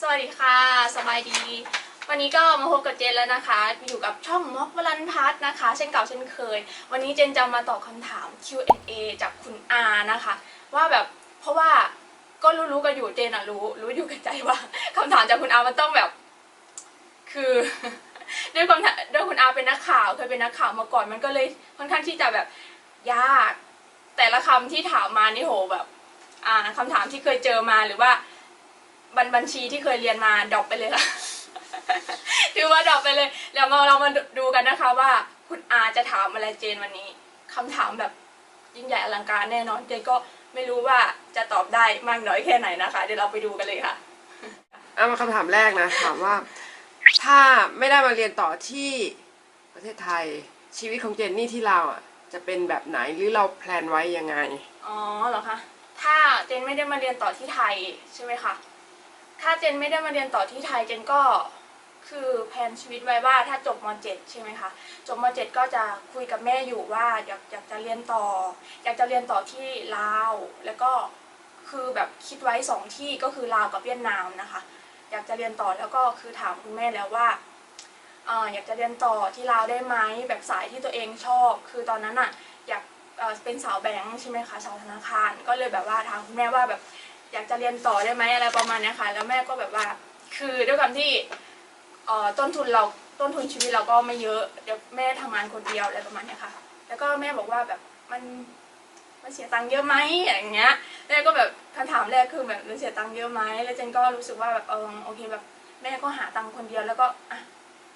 สวัสดีค่ะ สบายดี วันนี้ก็มาพบกับเจนแล้วนะคะ อยู่กับช่องม็อกวลันพัฒนะคะ เช่นเก่าเช่นเคย วันนี้เจนจะมาตอบคำถาม Q&A จากคุณอานะคะ ว่าแบบเพราะว่าก็รู้ๆกันอยู่เจนอะรู้รู้อยู่กับใจว่าคำถามจากคุณอามันต้องแบบ คือด้วยความด้วยคุณอาเป็นนักข่าวเคยเป็นนักข่าวมาก่อนมันก็เลยค่อนข้างที่จะแบบยาก แต่ละคำที่ถามมานี่โหแบบ อ่าคำถามที่เคยเจอมาหรือว่า บัญบัญชีที่เคยเรียนมาดรอปไปเลยค่ะถือว่าดรอปไปเลยเดี๋ยวมาเรามาดูกันนะคะว่าคุณอาจะถามอะไรเจนวันนี้คำถามแบบยิ่งใหญ่อลังการแน่นอนเจนก็ไม่รู้ว่าจะตอบได้มากน้อยแค่ไหนนะคะ เดี๋ยวเราไปดูกันเลยค่ะเอามาคำถามแรกนะถามว่า ถ้าไม่ได้มาเรียนต่อที่ประเทศไทยชีวิตของเจนนี่ที่เราวอะจะเป็นแบบไหนหรือเราแพลนไว้ยังไง อ๋อเหรอคะ ถ้าเจนไม่ได้มาเรียนต่อที่ไทยใช่ไหมคะ ถ้าเจนไม่ได้มาเรียนต่อที่ไทยเจนก็คือแผนชีวิตไว้ว่าถ้าจบม .7 ใช่ไหมคะจบม .7 ก็จะคุยกับแม่อยู่ว่าอยากอยากจะเรียนต่อ อยากจะเรียนต่อที่ลาว แล้วก็คือแบบคิดไว้สองที่ก็คือลาวกับเวียดนามนะคะ อยากจะเรียนต่อแล้วก็คือถามคุณแม่แล้วว่าอยากจะเรียนต่อที่ลาวได้ไหมแบบสายที่ตัวเองชอบ คือตอนนั้นอะอยากเอ่อเป็นสาวแบงค์ใช่ไหมคะสาวธนาคาร ก็เลยแบบว่าถามคุณแม่ว่าแบบ อยากจะเรียนต่อได้ไหมอะไรประมาณเนี้ยค่ะ แล้วแม่ก็แบบว่า คือด้วยความที่เอ่อต้นทุนเราต้นทุนชีวิตเราก็ไม่เยอะเดี๋ยวแม่ทำงานคนเดียวอะไรประมาณเนี้ยค่ะ แล้วก็แม่บอกว่าแบบมันมันเสียตังค์เยอะไหมอย่างเงี้ยแม่ก็แบบคำถามแรกคือแบบมันเสียตังค์เยอะไหมแล้วเจนก็รู้สึกว่าแบบเออโอเคแบบแม่ก็หาตังค์คนเดียวแล้วก็อะ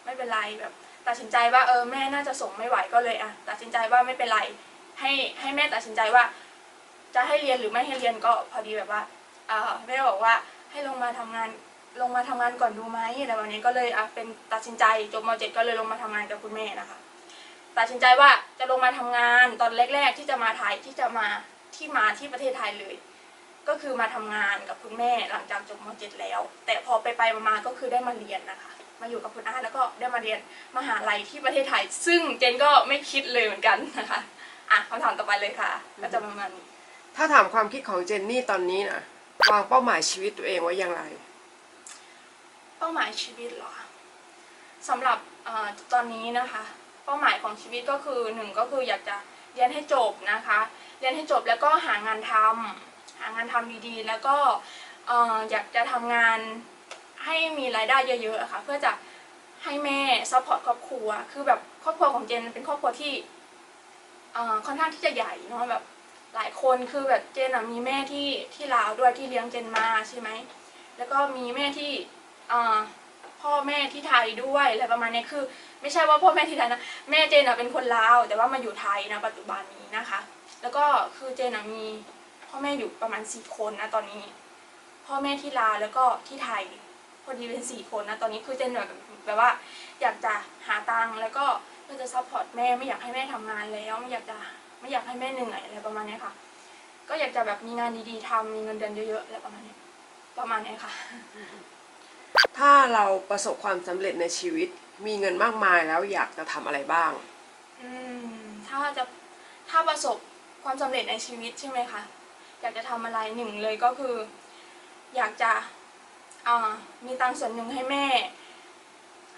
ไม่เป็นไรแบบตัดสินใจว่าเออแม่น่าจะส่งไม่ไหวก็เลยอะตัดสินใจว่าไม่เป็นไรให้ให้แม่ตัดสินใจว่า จะให้เรียนหรือไม่ให้เรียนก็พอดีแบบว่า่าแม่บอกว่าให้ลงมาทำงานลงมาทำงานก่อนดูไหมอะไรแบบนี้ก็เลยอะเป็นตัดสินใจจบม .7 ก็เลยลงมาทำงานกับคุณแม่นะคะ ตัดสินใจว่าจะลงมาทำงานตอนแรก ๆ ที่จะมาไทยที่จะมาที่มาที่ประเทศไทยเลย ก็คือมาทำงานกับคุณแม่หลังจากจบม .7 แล้ว แต่พอไปไปๆมาๆก็คือได้มาเรียนนะคะ มาอยู่กับคุณอาแล้วก็ได้มาเรียนมหาลัยที่ประเทศไทย ซึ่งเจนก็ไม่คิดเลยเหมือนกันนะคะอะคำถามต่อไปเลยค่ะ ก็จะประมาณนี้ถ้าถามความคิดของเจนนี่ตอนนี้นะ วางเป้าหมายชีวิตตัวเองไว้อย่างไร เป้าหมายชีวิตเหรอสำหรับอตอนนี้นะคะ เป้าหมายของชีวิตก็คือหนึ่งก็คืออยากจะเรียนให้จบนะคะ เรียนให้จบแล้วก็หางานทำหางานทำดีๆ แล้วก็เอ่อยากจะทำงานให้มีรายได้เยอะๆอะค่ะ เพื่อจะให้แม่ซัพพอร์ตครอบครัว คือแบบครอบครัวของเจนเป็นครอบครัวที่ค่อนข้างที่จะใหญ่เนาะแบบ หลายคนคือแบบเจนอะมีแม่ที่ที่ลาวด้วยที่เลี้ยงเจนมาใช่ไหมแล้วก็มีแม่ที่พ่อแม่ที่ไทยด้วยอะไรประมาณนี้คือ ไม่ใช่ว่าพ่อแม่ที่ไทยนะแม่เจนอะเป็นคนลาว แต่ว่ามาอยู่ไทยนะปัจจุบันนี้นะคะ แล้วก็คือเจนมีพ่อแม่อยู่ประมาณสี่คนนะตอนนี้ พ่อแม่ที่ลาวแล้วก็ที่ไทยพอดีเป็นสี่คนนะตอนนี้คือเจนแบบแบบว่า อยากจะหาตังค์แล้วก็เพื่อจะซัพพอร์ตแม่ไม่อยากให้แม่ทำงานแล้วไม่อยากจะ ไม่อยากให้แม่เหนื่อยอะไรประมาณเนี้ยค่ะ ก็อยากจะแบบมีงานดีๆทำมีเงินเดือนเยอะๆอะไรประมาณเนี้ยประมาณเนี้ยค่ะ ถ้าเราประสบความสำเร็จในชีวิต มีเงินมากมายแล้วอยากจะทำอะไรบ้างอืมถ้าจะถ้าประสบความสำเร็จในชีวิตใช่ไหมคะอยากจะทำอะไรหนึ่งเลยก็คือ อยากจะอ่ามีตังค์ส่วนหนึ่งให้แม่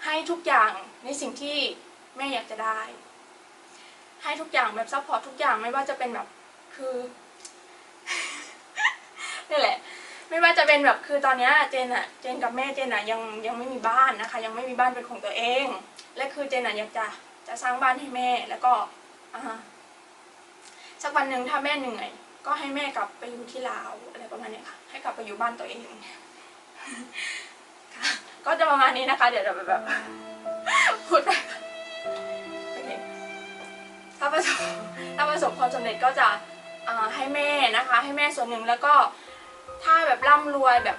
ให้ทุกอย่างในสิ่งที่แม่อยากจะได้ ให้ทุกอย่างแบบซัพพอร์ตทุกอย่างไม่ว่าจะเป็นแบบคือนี่แหละ ไม่ว่าจะเป็นแบบคือตอนนี้เจนอะเจนกับแม่เจนอะยังยังไม่มีบ้านนะคะ ยังไม่มีบ้านเป็นของตัวเอง และคือเจนอะอยากจะจะสร้างบ้านให้แม่แล้วก็อ่าสักวันหนึ่งถ้าแม่เหนื่อย ก็ให้แม่กลับไปอยู่ที่ลาวอะไรประมาณนี้ค่ะ ให้กลับไปอยู่บ้านตัวเองก็จะประมาณนี้นะคะ เดี๋ยวเราแบบพูดไป ถ้าประสบถ้าประสบความสำเร็จก็จะให้แม่นะคะ ให้แม่ส่วนหนึ่งแล้วก็ถ้าแบบร่ำรวยแบบ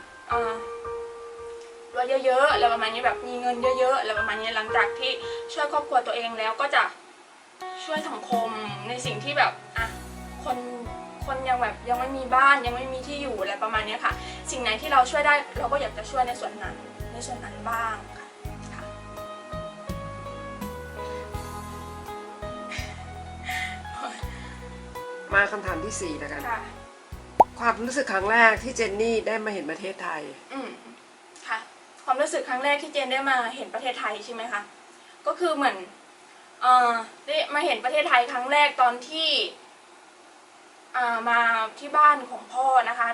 รวยเยอะๆอะไรประมาณนี้แบบมีเงินเยอะๆอะไรประมาณนี้หลังจากที่ช่วยครอบครัวตัวเองแล้วก็จะช่วยสังคมในสิ่งที่แบบอะคนคนยังแบบยังไม่มีบ้านยังไม่มีที่อยู่อะไรประมาณนี้ค่ะ สิ่งไหนที่เราช่วยได้เราก็อยากจะช่วยในส่วนนั้นในส่วนนั้นบ้างค่ะ มาคำถามที่สี่แล้วกัน ค่ะ ความรู้สึกครั้งแรกที่เจนนี่ได้มาเห็นประเทศไทย อืมค่ะ ความรู้สึกครั้งแรกที่เจนได้มาเห็นประเทศไทยใช่ไหมคะ ก็คือเหมือนเอ่อได้มาเห็นประเทศไทยครั้งแรกตอนที่อ่ามาที่บ้านของพ่อนะคะ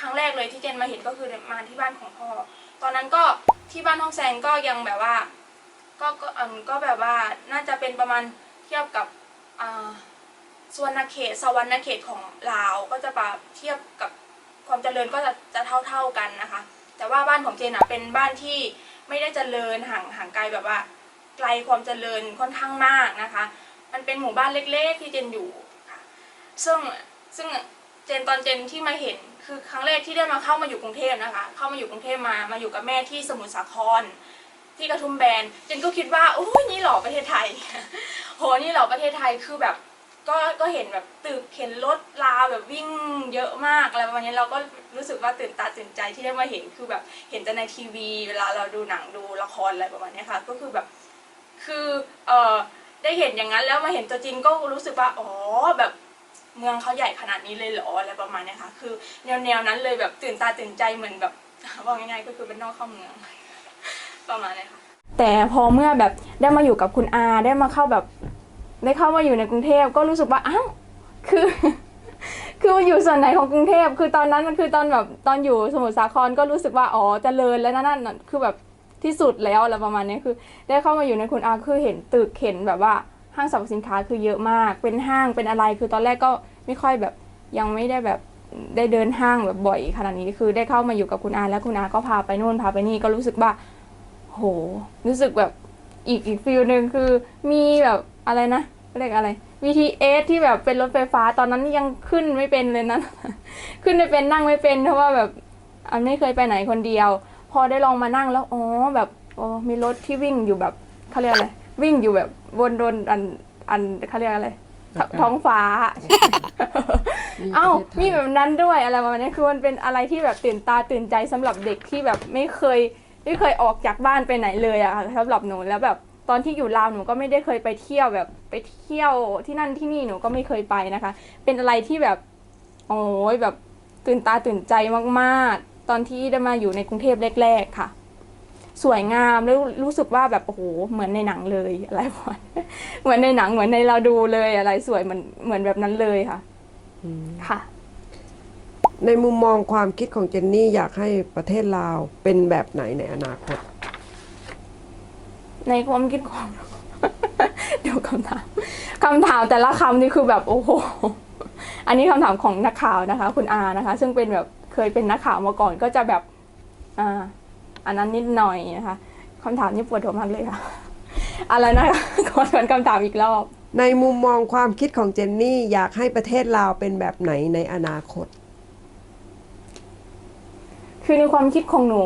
ครั้งแรกเลยที่เจนมาเห็นก็คือมาที่บ้านของพ่อ ตอนนั้นก็ที่บ้านห้องแซงก็ยังแบบว่า ก็ก็เอมก็แบบว่าน่าจะเป็นประมาณเทียบกับอ่า ส่วนเขตสวรรณเขตของลาวก็จะแบบเทียบกับความเจริญก็จะจะเท่าเท่าๆกันนะคะ แต่ว่าบ้านของเจนอะเป็นบ้านที่ไม่ได้เจริญห่างห่างไกลแบบว่าไกลความเจริญค่อนข้างมากนะคะ มันเป็นหมู่บ้านเล็กๆที่เจนอยู่ค่ะซึ่งซึ่งเจนตอนเจนที่มาเห็นคือครั้งแรกที่ได้มาเข้ามาอยู่กรุงเทพนะคะ เข้ามาอยู่กรุงเทพมามาอยู่กับแม่ที่สมุทรสาคร ที่กระทุ่มแบนเจนก็คิดว่าโอ้ยนี่หล่อประเทศไทยโหนี่หล่อประเทศไทยคือแบบ ก็ก็เห็นแบบตึกเห็นรถลาแบบวิ่งเยอะมากอะไรประมาณนี้เราก็รู้สึกว่าตื่นตาตื่นใจที่ได้มาเห็นคือแบบเห็นแต่ในทีวี เวลาเราดูหนังดูละครอะไรประมาณนี้ค่ะ ก็คือแบบคือเออได้เห็นอย่างนั้นแล้วมาเห็นตัวจริงก็รู้สึกว่าอ๋อแบบเมืองเขาใหญ่ขนาดนี้เลยเหรออะไรประมาณนี้ค่ะ คือแนวแนวๆนั้นเลยแบบตื่นตาตื่นใจเหมือนแบบว่าง่ายๆก็คือเป็นนอกเข้าเมืองประมาณนี้ค่ะแต่พอเมื่อแบบได้มาอยู่กับคุณอาได้มาเข้าแบบ ได้เข้ามาอยู่ในกรุงเทพก็รู้สึกว่าอ้าวคือ คือมาอยู่ส่วนไหนของกรุงเทพคือตอนนั้นมันคือตอนแบบตอนอยู่สมุทรสาครก็รู้สึกว่าอ๋อเจริญแล้วนั่นนั่นคือแบบที่สุดแล้วอะไรประมาณนี้คือ ได้เข้ามาอยู่ในคุณอาคือเห็นตึกเห็นแบบว่าห้างสรรพสินค้าคือเยอะมาก เป็นห้างเป็นอะไรคือตอนแรกก็ไม่ค่อยแบบยังไม่ได้แบบได้เดินห้างแบบบ่อยขนาดนี้คือได้เข้ามาอยู่กับคุณอาแล้วคุณอาก็พาไปนู่นพาไปนี่ก็รู้สึกว่า โห รู้สึกแบบอีกอีกฟิลหนึ่งคือมีแบบอะไรนะ เรียกอะไร BTS ที่แบบเป็นรถไฟฟ้าตอนนั้นยังขึ้นไม่เป็นเลยนะ ขึ้นไม่เป็นนั่งไม่เป็นเพราะว่าแบบอันไม่เคยไปไหนคนเดียว พอได้ลองมานั่งแล้วอ๋อแบบอ๋อมีรถที่วิ่งอยู่แบบเขาเรียกอะไรวิ่งอยู่แบบวนโดนอันอันเขาเรียกอะไรทท้องฟ้า เอ้า มีแบบนั้นด้วยอะไรประมาณนี้คือมันเป็นอะไรที่แบบตื่นตาตื่นใจสำหรับเด็กที่แบบไม่เคย ไม่เคยออกจากบ้านไปไหนเลยอะค่ะสำหรับหนูแล้วแบบ ตอนที่อยู่ลาวหนูก็ไม่ได้เคยไปเที่ยวแบบไปเที่ยวที่นั่นที่นี่หนูก็ไม่เคยไปนะคะ เป็นอะไรที่แบบโอ้ยแบบตื่นตาตื่นใจมากๆ ตอนที่ได้มาอยู่ในกรุงเทพแรก ๆ ค่ะ สวยงามแล้วรู้สึกว่าแบบโอ้โหเหมือนในหนังเลยอะไรประมาณนี้เหมือนในหนังเหมือนในเราดูเลยอะไรสวยเหมือนเหมือนแบบนั้นเลยค่ะค่ะ ในมุมมองความคิดของเจนนี่อยากให้ประเทศลาวเป็นแบบไหนในอนาคต ในความคิดของเดี๋ยวคำถามคำถามแต่ละคำนี่คือแบบโอ้โห อันนี้คำถามของนักข่าวนะคะ คุณอานะคะ ซึ่งเป็นแบบเคยเป็นนักข่าวมาก่อนก็จะแบบอ่าอันนั้นนิดหน่อยนะคะคำถามนี่ปวดหัวมากเลยค่ะอะไรนะคะขอทวนคำถามอีกรอบ ในมุมมองความคิดของเจนนี่อยากให้ประเทศลาวเป็นแบบไหนในอนาคต คือในความคิดของหนู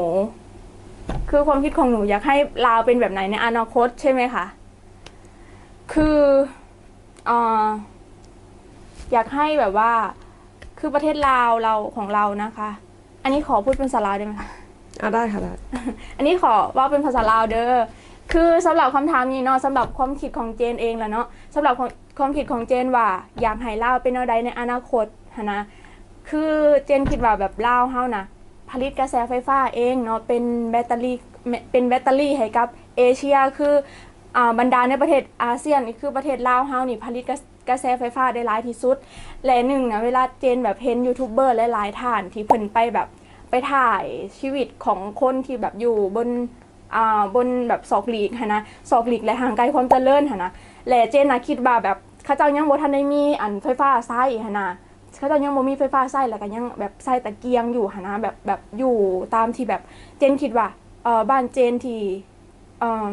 คือความคิดของหนูอยากให้ลาวเป็นแบบไหนในอนาคตใช่ไหมคะ คือเอ่ออยากให้แบบว่า คือประเทศลาวเราของเรานะคะ อันนี้ขอพูดเป็นภาษาลาวได้ไหมคะอะได้ค่ะได้อันนี้ขอว่าเป็นภาษาลาวเด้อ คือสำหรับคำถามนี้เนาะสำหรับความคิดของเจนเองแหละเนาะสำหรับความความคิดของเจนว่า อยากให้ลาวเป็นอะไรในอนาคตหั้นนะ คือเจนคิดว่าแบบลาวเฮานะ ผลิตกระแสไฟฟ้าเองเนาะเป็นแบตเตอรี่เป็นแบตเตอรี่ให้กับเอเชียคืออ่าบรรดาในประเทศอาเซียนนี่คือประเทศลาวเฮานี่ผลิตกระแสไฟฟ้าได้หลายที่สุด และหนึ่งนะเวลาเจนแบบเห็นยูทูบเบอร์หลายๆท่านที่เพิ่นไปแบบไปถ่ายชีวิตของคนที่แบบอยู่บนอ่าบนแบบศอกหลีกหั้นะศอกหลีกและห่างไกลความเจริญนะและเจนนะคิดว่าแบบเขาเจ้ายังบ่ทันได้มีอันไฟฟ้าใช้นะ เขาเจะยังบ่มีไฟฟ้าใช้แล้วก็ยังแบบใช้ตะเกียงอยู่หนนะแบบแบบอยู่ตามที่แบบเจนคิดว่าเออบ้านเจนที่เออ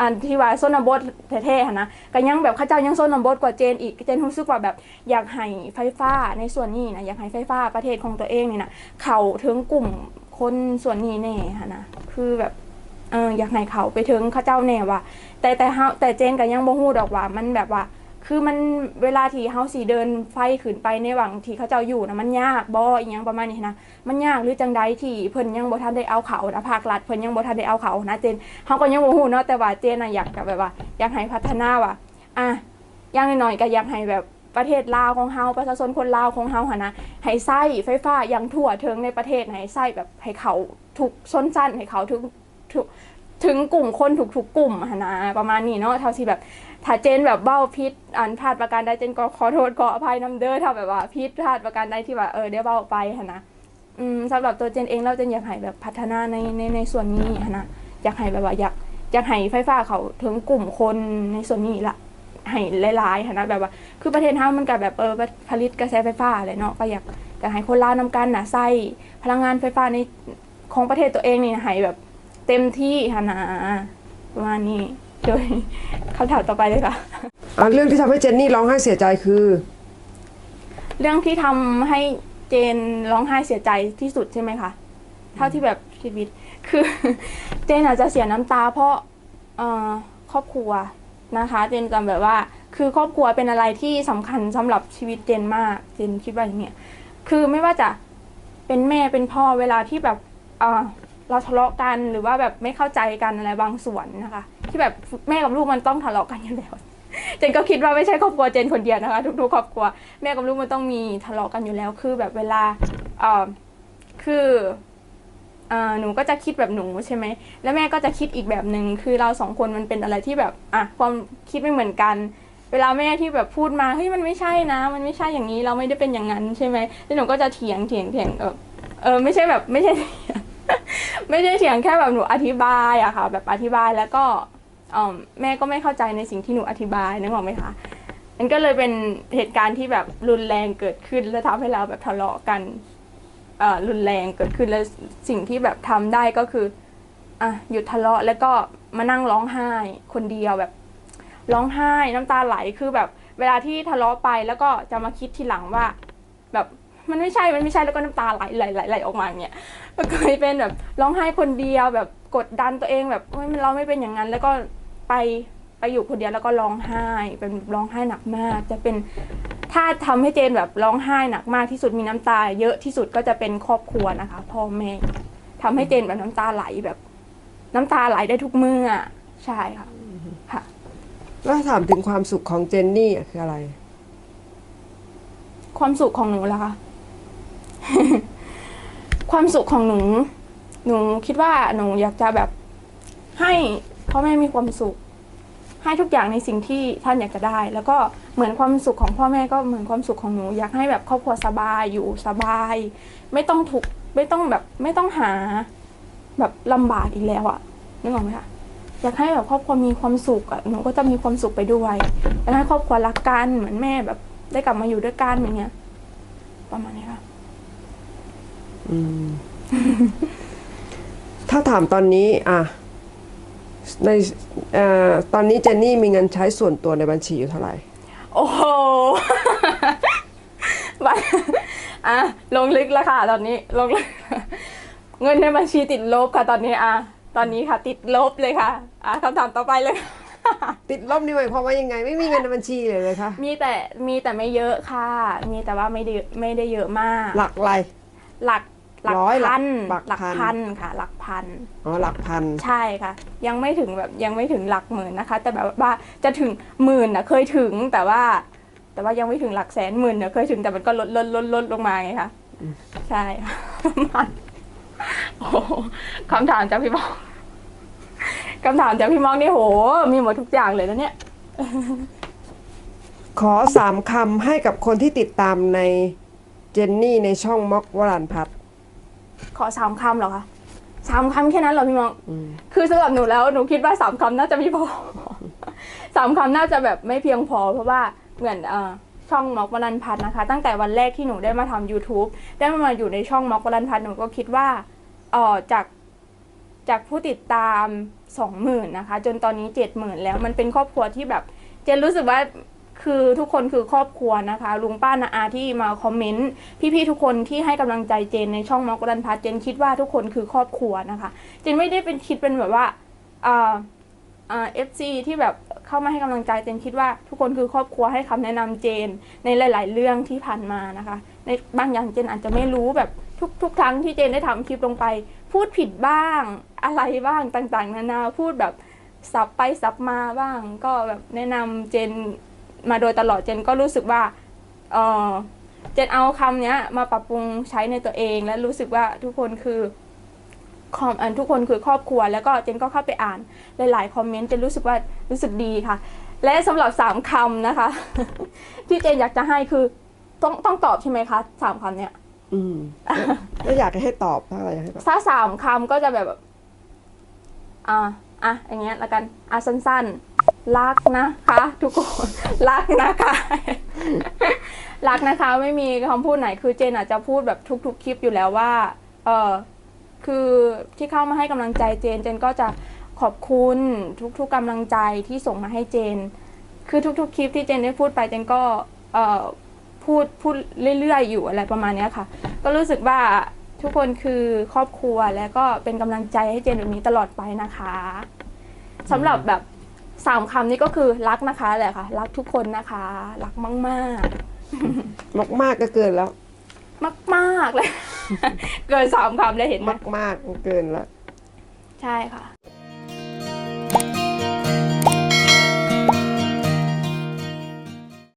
อันที่ว่าโซนบดแท้ๆหนนะก็ยังแบบข้าเจ้ายังโซนบดกว่าเจนอีกเจนรู้สึกว่าแบบอยากให้ไฟฟ้าในส่วนนี้นะอยากให้ไฟฟ้าประเทศของตัวเองเนี่ยนะเขาถึงกลุ่มคนส่วนนี้แน่หนนะคือแบบเอออยากให้เขาไปถึงข้าเจ้าแน่ว่าแต่แต่เฮาแต่เจนก็ยังบ่ฮู้ดอกว่ามันแบบว่า คือมันเวลาที่เฮาสิเดินไฟขึ้นไปในหวังที่เขาเจ้าอยู่นะมันยากบ่อีหยังประมาณนี้นะมันยากหรือจังใดที่เพิ่นยังบ่ทันได้เอาเขานะภาครัฐเพิ่นยังบ่ทันได้เอาเขานะเจนเฮาก็ยังบ่ฮู้เนาะแต่ว่าเจนน่ะอยากแบบว่าอยากให้พัฒนาว่าอะอย่างน้อยๆก็อยากให้แบบประเทศลาวของเฮาประชาชนคนลาวของเฮาหนนะให้ใส่ไฟฟ้าอย่างทั่วถึงในประเทศให้ใส่แบบให้เขาถูกชนชั้นให้เขาถึง ถึงกลุ่มคนถูกทุกกลุ่มหนนะประมาณนี้เนาะเท่าที่แบบถ้าเจนแบบเบ้าพิษอันพลาดประการใดเจนก็ขอโทษขออภัยน้ำเด้อถ้าแบบว่าพิษพลาดประการใดที่ว่าเออได้เบ้าไปหนนะอืมสำหรับตัวเจนเองเราเจนอยากให้แบบพัฒนาในในในส่วนนี้หนนะอยากให้แบบว่าอยากอยากให้ไฟฟ้าเขาถึงกลุ่มคนในส่วนนี้ละให้หลายๆค่ะนะแบบว่า คือประเทศเฮามันก็แบบเออผลิตกระแสไฟฟ้าอะไรเนาะก็อยากอยากให้คนลาวนำกันน่ะใส่พลังงานไฟฟ้าในของประเทศตัวเองนี่ให้แบบ เต็มที่ค่ะนะประมาณนี้โดยคำถามต่อไปเลยค่ะ อะเรื่องที่ทำให้เจนนี่ร้องไห้เสียใจคือ เรื่องที่ทำให้เจนร้องไห้เสียใจที่สุดใช่ไหมคะ เท่าที่แบบชีวิต คือ เจนอาจจะเสียน้ำตา เพราะเอ่อครอบครัวนะคะ เจนจำแบบว่า คือครอบครัวเป็นอะไรที่สำคัญสำหรับชีวิตเจนมาก เจนคิดว่าอย่างเนี้ยคือไม่ว่าจะเป็นแม่เป็นพ่อเวลาที่แบบเอ่อ เราทะเลาะกันหรือว่าแบบไม่เข้าใจกันอะไรบางส่วนนะคะ ที่แบบแม่กับลูกมันต้องทะเลาะกันอยู่แล้วเจนก็คิดว่าไม่ใช่ครอบครัวเจนคนเดียวนะคะ ทุกๆครอบครัวแม่กับลูกมันต้องมีทะเลาะกันอยู่แล้วคือแบบเวลาเออคืออ่อหนูก็จะคิดแบบหนูใช่ไหม แล้วแม่ก็จะคิดอีกแบบหนึ่งคือเราสองคนมันเป็นอะไรที่แบบอะความคิดไม่เหมือนกัน เวลาแม่ที่แบบพูดมาเฮ้ยมันไม่ใช่นะ มันไม่ใช่อย่างนี้เราไม่ได้เป็นอย่างนั้นใช่ไหมแล้วหนูก็จะเถียงเถียงเถียงเออเออไม่ใช่แบบไม่ใช่เถียง ไม่ได้เถียงแค่แบบหนูอธิบายอะค่ะ แบบอธิบายแล้วก็แม่ก็ไม่เข้าใจในสิ่งที่หนูอธิบายนึกออกไหมคะมันก็เลยเป็นเหตุการณ์ที่แบบรุนแรงเกิดขึ้น แล้วทำให้เราแบบทะเลาะกันอ่อรุนแรงเกิดขึ้นแล้วสิ่งที่แบบทำได้ก็คืออะหยุดทะเลาะแล้วก็มานั่งร้องไห้ คนเดียวแบบร้องไห้น้ำตาไหลคือแบบเวลาที่ทะเลาะไปแล้วก็จะมาคิดทีหลังว่า แบบ มันไม่ใช่ มันไม่ใช่แล้วก็น้ำตาไหลไหลไหลไหลออกมาอย่างเงี้ยมันเคยเป็นแบบร้องไห้คนเดียวแบบกดดันตัวเองแบบเฮ้ยมันเราไม่เป็นอย่างนั้น แล้วก็ไปไปอยู่คนเดียวแล้วก็ร้องไห้เป็นร้องไห้หนักมาก จะเป็นถ้าทำให้เจนแบบร้องไห้หนักมากที่สุดมีน้ำตา เยอะที่สุดก็จะเป็นครอบครัวนะคะพ่อแม่ทำให้เจนแบบน้ำตาไหลแบบ น้ำตาไหลได้ทุกเมื่อใช่ค่ะค่ะแล้วถ้าถามถึงความสุขของเจนนี่อะคืออะไร ความสุขของหนูล่ะคะ ความสุขของหนู หนูคิดว่าหนูอยากจะแบบให้พ่อแม่มีความสุข ให้ทุกอย่างในสิ่งที่ท่านอยากจะได้ แล้วก็เหมือนความสุขของพ่อแม่ก็เหมือนความสุขของหนู อยากให้แบบครอบครัวสบายอยู่สบาย ไม่ต้องถูกไม่ต้องแบบไม่ต้องหา แบบลำบากอีกแล้วอะนึกออกไหมคะอยากให้แบบครอบครัวมีความสุขอะหนูก็จะมีความสุขไปด้วยอยากให้ครอบครัวรักกันเหมือนแม่แบบได้กลับมาอยู่ด้วยกันอย่างเงี้ย ประมาณนี้ค่ะ ถ้าถามตอนนี้ อะในเอ่อตอนนี้เจนนี่มีเงินใช้ส่วนตัวในบัญชีอยู่เท่าไหร่ โอ้โหบัตรอะลงลึกแล้วค่ะ ตอนนี้ลงลึกเงินในบัญชีติดลบค่ะตอนนี้อะตอนนี้ค่ะ ติดลบเลยค่ะ อะคำถามต่อไปเลย ติดลบนี่หมายความว่ายังไง ไม่มีเงินในบัญชีเลยเลยคะมีแต่มีแต่ไม่เยอะค่ะ มีแต่ว่าไม่ได้ไม่ได้เยอะมาก หลักอะไร หลัก หลักร้อยหลักพันหลักหลักพัน พันค่ะ หลักพัน อ๋อหลักพัน ใช่ค่ะ ยังไม่ถึงแบบยังไม่ถึงหลักหมื่นนะคะ แต่แบบว่าจะถึงหมื่นนะเคยถึงแต่ว่า แต่ว่ายังไม่ถึงหลักแสนหมื่นเนี่ยเคยถึงแต่มันก็ลดลดลดลดลงมาไงคะใช่ค่ะประมาณโอ้โหคำถามจากพี่มองคำถามจากพี่มองนี่โห มีหมดทุกอย่างเลยนะเนี่ย ขอสามคำให้กับคนที่ติดตามในเจนนี่ในช่องม็อกวรันพัฒน์ ขอสามคำเหรอคะสามคำแค่นั้นเหรอพี่มองอืมคือสำหรับหนูแล้วหนูคิดว่าสามคำน่าจะไม่พอสามคำน่าจะแบบไม่เพียงพอ เพราะว่าเหมือนเอ่อช่องม็อกวรันพัฒน์นะคะ ตั้งแต่วันแรกที่หนูได้มาทำ YouTube ได้มาอยู่ในช่องม็อกวรันพัฒน์หนูก็คิดว่าเอ่อจากจากผู้ติดตามสองหมื่นนะคะ จนตอนนี้เจ็ดหมื่นแล้วมันเป็นครอบครัวที่แบบ เจนรู้สึกว่า คือทุกคนคือครอบครัวนะคะ ลุงป้านาอาที่มาคอมเมนต์พี่ๆทุกคนที่ให้กำลังใจเจนในช่องมอกรันพัฒน์เจนคิดว่าทุกคนคือครอบครัวนะคะ เจนไม่ได้เป็นคิดเป็นแบบว่าอ่าอ่าเอฟซีที่แบบเข้ามาให้กำลังใจเจนคิดว่าทุกคนคือครอบครัวให้คำแนะนำเจนในหลาย ๆ เรื่องที่ผ่านมานะคะ ในบางอย่างเจนอาจจะไม่รู้แบบทุกทุกครั้งที่เจนได้ทำคลิปลงไป พูดผิดบ้างอะไรบ้างต่าง ๆ นานาพูดแบบสับไปสับมาบ้าง ก็แบบแนะนำเจน มาโดยตลอดเจนก็รู้สึกว่าเออเจนเอาคำเนี้ยมาปรับปรุงใช้ในตัวเอง และรู้สึกว่าทุกคนคือคอมอันทุกคนคือครอบครัว แล้วก็เจนก็เข้าไปอ่านหลาย ๆ คอมเมนต์เจนรู้สึกว่ารู้สึกดีค่ะ และสำหรับสามคำนะคะ ที่เจนอยากจะให้คือต้องต้องตอบใช่ไหมคะสามคำเนี้ยอืมไม่อยากให้ตอบถ้าอะไรอยากให้ตอบถ้าสามคำก็จะแบบ อ่าอะอย่างเงี้ยแล้วกันอะสั้น ๆ รักนะคะ ทุกคนรักนะคะรักนะคะไม่มีคำพูดไหนคือเจนอาจจะพูดแบบทุก ๆ คลิปอยู่แล้วว่า เออคือที่เข้ามาให้กำลังใจเจน เจนก็จะขอบคุณทุก ๆกำลังใจที่ส่งมาให้เจน คือทุก ๆ คลิปที่เจนได้พูดไปเจนก็เออพูดพูดเรื่อยๆอยู่อะไรประมาณเนี้ยค่ะ ก็รู้สึกว่าทุกคนคือครอบครัวและก็เป็นกำลังใจให้เจนแบบนี้ตลอดไปนะคะสำหรับแบบ สามคำนี้ก็คือรักนะคะแหละค่ะ รักทุกคนนะคะ รักมากมากมากๆก็เกินแล้วๆมากๆเลย เกินสามคำเลยเห็นไหมมากมากๆก็เกินแล้ว ใช่ค่ะ